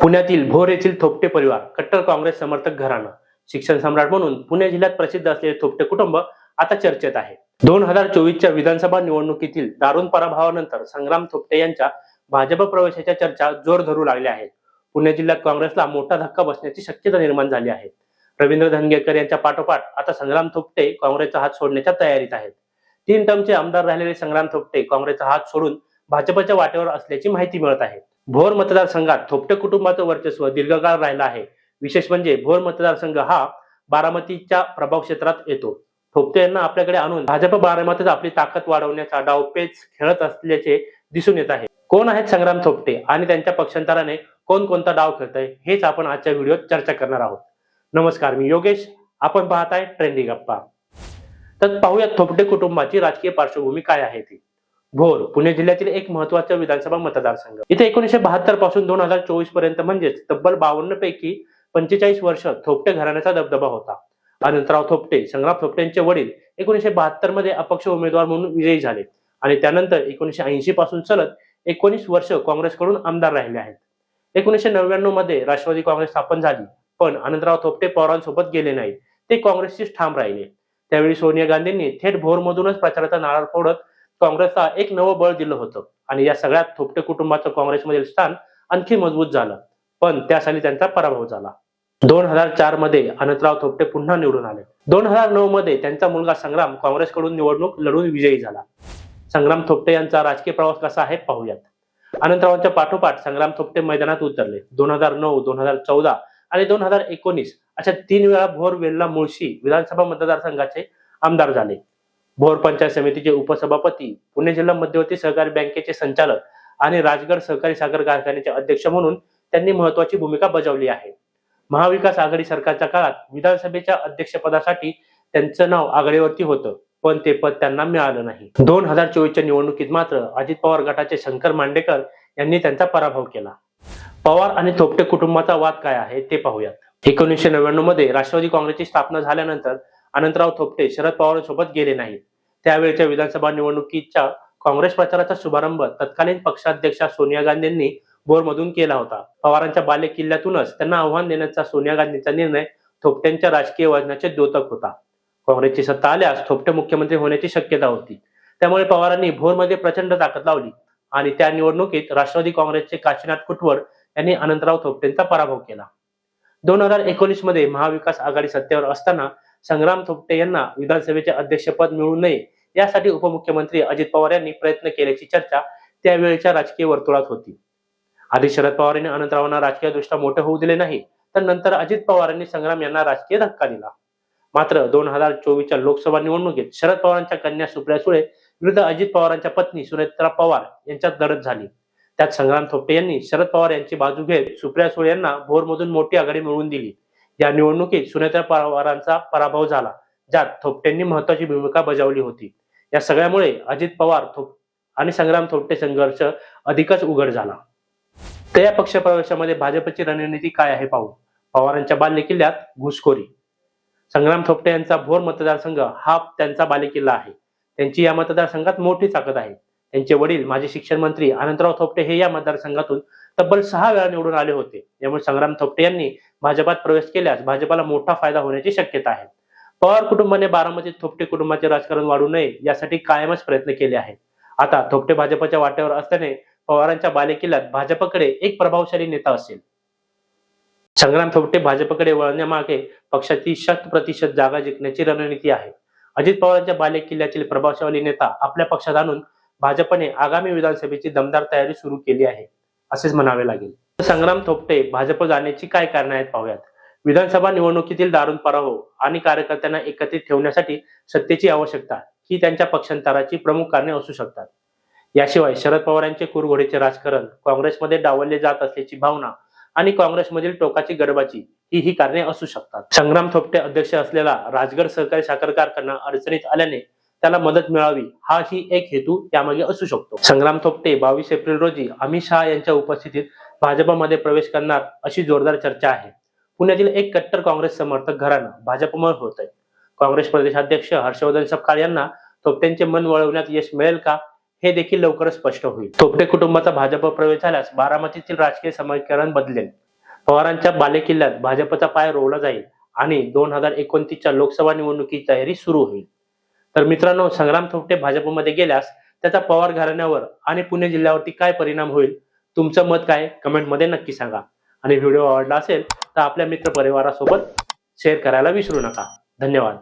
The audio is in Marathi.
पुण्यातील भोर येथील थोपटे परिवार कट्टर काँग्रेस समर्थक घराणं शिक्षण सम्राट म्हणून पुणे जिल्ह्यात प्रसिद्ध असलेले थोपटे कुटुंब आता चर्चेत आहे. दोन हजार चोवीसच्या विधानसभा निवडणुकीतील दारुण पराभवानंतर संग्राम थोपटे यांच्या भाजप प्रवेशाच्या चर्चा जोर धरू लागल्या आहेत. पुणे जिल्ह्यात काँग्रेसला मोठा धक्का बसण्याची शक्यता निर्माण झाली आहे. रवींद्र धनगेकर यांच्या पाठोपाठ आता संग्राम थोपटे काँग्रेसचा हात सोडण्याच्या तयारीत आहेत. तीन टर्मचे आमदार राहिलेले संग्राम थोपटे काँग्रेसचा हात सोडून भाजपच्या वाटेवर असल्याची माहिती मिळत आहे. भोर मतदारसंघात थोपटे कुटुंबाचं वर्चस्व दीर्घकाळ राहिलं आहे. विशेष म्हणजे भोर मतदारसंघ हा बारामतीच्या प्रभाव क्षेत्रात येतो. थोपटे यांना आपल्याकडे आणून भाजप बारामतीत आपली ताकद वाढवण्याचा डावपेच खेळत असल्याचे दिसून येत आहे. कोण आहेत संग्राम थोपटे आणि त्यांच्या पक्षांतराने कोण कोणता डाव खेळतोय हेच आपण आजच्या व्हिडिओत चर्चा करणार आहोत. नमस्कार मी योगेश. आपण पाहताय ट्रेंडी गप्पा. तर पाहूयात थोपटे कुटुंबाची राजकीय पार्श्वभूमी काय आहे ती. भोर पुणे जिल्ह्यातील एक महत्त्वाचा विधानसभा मतदारसंघ. इथे एकोणीशे बहात्तरपासून दोन हजार चोवीसपर्यंत म्हणजेच तब्बल बावन्न पैकी पंचेचाळीस वर्ष थोपटे घराण्याचा दबदबा होता. अनंतराव थोपटे संग्राम थोपटेंचे वडील एकोणीशे बहात्तरमध्ये अपक्ष उमेदवार म्हणून विजयी झाले आणि त्यानंतर एकोणीशे ऐंशी पासून चलत एकोणीस वर्ष काँग्रेसकडून आमदार राहिले आहेत. एकोणीशे नव्याण्णवमध्ये राष्ट्रवादी काँग्रेस स्थापन झाली पण अनंतराव थोपटे पवारांसोबत गेले नाहीत. ते काँग्रेसशीच ठाम राहिले. त्यावेळी सोनिया गांधींनी थेट भोरमधूनच प्रचाराचा नारळ फोडत काँग्रेसला एक नवं बळ दिलं होतं. आणि या सगळ्यात थोपटे कुटुंबाचं काँग्रेसमधील स्थान आणखी मजबूत झालं. पण त्यासाठी त्यांचा पराभव झाला. दोन हजार चारमध्ये अनंतराव थोपटे पुन्हा निवडून आले. दोन हजार नऊ मध्ये त्यांचा मुलगा संग्राम काँग्रेसकडून निवडणूक लढून विजयी झाला. संग्राम थोपटे यांचा राजकीय प्रवास कसा आहे पाहूयात. अनंतरावांच्या पाठोपाठ संग्राम थोपटे मैदानात उतरले. दोन हजार नऊ दोन हजार चौदा आणि दोन हजार एकोणीस अशा तीन वेळा भोर वेल्ला मुळशी विधानसभा मतदारसंघाचे आमदार झाले. भोर पंचायत समितीचे उपसभापती पुणे जिल्हा मध्यवर्ती सहकारी बँकेचे संचालक आणि राजगड सहकारी साखर कारखान्याचे अध्यक्ष म्हणून त्यांनी महत्वाची भूमिका बजावली आहे. महाविकास आघाडी सरकारच्या काळात विधानसभेच्या अध्यक्षपदासाठी त्यांचं नाव आघाडीवरती होतं पण ते पद त्यांना मिळालं नाही. दोन हजार चोवीसच्या निवडणुकीत मात्र अजित पवार गटाचे शंकर मांडेकर यांनी त्यांचा पराभव केला. पवार आणि थोपटे कुटुंबाचा वाद काय आहे ते पाहूयात. एकोणीसशे नव्याण्णवमध्ये राष्ट्रवादी काँग्रेसची स्थापना झाल्यानंतर अनंतराव थोपटे शरद पवारांसोबत गेले नाहीत. त्यावेळच्या विधानसभा निवडणुकीच्या काँग्रेस प्रचाराचा शुभारंभ तत्कालीन पक्षाध्यक्षा सोनिया गांधींनी बोरमधून केला होता. पवारांच्या बाले किल्ल्यातूनच त्यांना आव्हान देण्याचा सोनिया गांधींचा निर्णय थोपट्यांच्या राजकीय वजनाचे द्योतक होता. काँग्रेसची सत्ता आल्यास थोपटे मुख्यमंत्री होण्याची शक्यता होती. त्यामुळे पवारांनी भोरमध्ये प्रचंड ताकद लावली आणि त्या निवडणुकीत राष्ट्रवादी काँग्रेसचे काशीनाथ कुटवड यांनी अनंतराव थोपटेंचा पराभव केला. दोन हजार एकोणीसमध्ये महाविकास आघाडी सत्तेवर असताना संग्राम थोपटे यांना विधानसभेचे अध्यक्षपद मिळू नये यासाठी उपमुख्यमंत्री अजित पवार यांनी प्रयत्न केल्याची चर्चा त्यावेळेच्या राजकीय वर्तुळात होती. आधी शरद पवार यांनी अनंतरावांना राजकीय दृष्ट्या मोठे होऊ दिले नाही तर नंतर अजित पवार यांनी संग्राम यांना राजकीय धक्का दिला. मात्र दोन हजार चोवीसच्या लोकसभा निवडणुकीत शरद पवारांच्या कन्या सुप्रिया सुळे विरुद्ध अजित पवारांच्या पत्नी सुनेत्रा पवार यांच्यात लढत झाली. त्यात संग्राम थोपटे यांनी शरद पवार यांची बाजू घेत सुप्रिया सुळे यांना भोरमधून मोठी आघाडी मिळवून दिली. या निवडणुकीत सुनेत्रा पवारांचा पराभव झाला ज्यात थोपटेंनी महत्वाची भूमिका बजावली होती. या सगळ्यामुळे अजित पवार थोप आणि संग्राम थोपटे संघर्ष अधिकच उघड झाला. तर या पक्षप्रवेशामध्ये भाजपची रणनीती काय आहे पाहू. पवारांच्या बाल्य किल्ल्यात घुसखोरी. संग्राम थोपटे यांचा भोर मतदारसंघ हा त्यांचा बालेकिल्ला आहे. त्यांची या मतदारसंघात मोठी ताकद आहे. त्यांचे वडील माजी शिक्षण मंत्री अनंतराव थोपटे हे या मतदारसंघातून तब्बल सहा वेळा निवडून आले होते. त्यामुळे संग्राम थोपटे यांनी भाजपात प्रवेश केल्यास भाजपाला मोठा फायदा होण्याची शक्यता आहे. पवार कुटुंबाने बारामतीत थोपटे कुटुंबाचे राजकारण वाढू नये यासाठी कायमच प्रयत्न केले आहेत. आता थोपटे भाजपच्या वाटेवर असल्याने पवारांच्या बालेकिल्ल्यात भाजपकडे एक प्रभावशाली नेता असेल. संग्राम थोपटे भाजपकडे वळण्यामागे पक्षाची शत प्रतिशत जागा जिंकण्याची रणनीती आहे. अजित पवारांच्या बालेकिल्ल्यातील प्रभावशाली नेता आपल्या पक्षात आणून भाजपने आगामी विधानसभेची दमदार तयारी सुरू केली आहे. असेच म्हणावे लागेल. संग्राम थोपटे भाजप जाण्याची काय कारणे आहेत पाहूयात. विधानसभा निवडणुकीतील दारुण पराभव आणि कार्यकर्त्यांना एकत्रित ठेवण्यासाठी सत्तेची आवश्यकता ही त्यांच्या पक्षांतराची प्रमुख कारणे असू शकतात. याशिवाय शरद पवार यांचे कुरघोडीचे राजकारण काँग्रेसमध्ये डावलले जात असल्याची भावना आणि काँग्रेसमधील टोकाची गडबाची ही ही कारणे असू शकतात. संग्राम थोपटे अध्यक्ष असलेला राजगड सहकारी साखर कारखाना अडचणीत आल्याने त्याला मदत मिळावी हा ही एक हेतू त्यामागे असू शकतो. संग्राम थोपटे बावीस एप्रिल रोजी अमित शहा यांच्या उपस्थितीत भाजपमध्ये प्रवेश करणार अशी जोरदार चर्चा आहे. पुण्यातील एक कट्टर काँग्रेस समर्थक घराणं भाजपमय होत आहे काँग्रेस प्रदेशाध्यक्ष हर्षवर्धन सपकाळ यांना थोपटेंचे मन वळवण्यात यश मिळेल का हे देखील लवकरच स्पष्ट होईल. थोपटे कुटुंबाचा भाजप प्रवेश झाल्यास बारामतीतील राजकीय समीकरण बदलेल. पवारांच्या बालेकिल्ल्यात भाजपचा पाय रोवला जाईल आणि दोन हजार एकोणतीसच्या लोकसभा निवडणुकीची तयारी सुरू होईल. तर मित्रांनो संग्राम थोपटे भाजपमध्ये गेल्यास त्याचा पवार घराण्यावर आणि पुणे जिल्ह्यावरती काय परिणाम होईल तुमचं मत काय? कमेंटमध्ये नक्की सांगा. आणि व्हिडिओ आवडला असेल तर आपल्या मित्र परिवारासोबत शेअर करायला विसरू नका. धन्यवाद.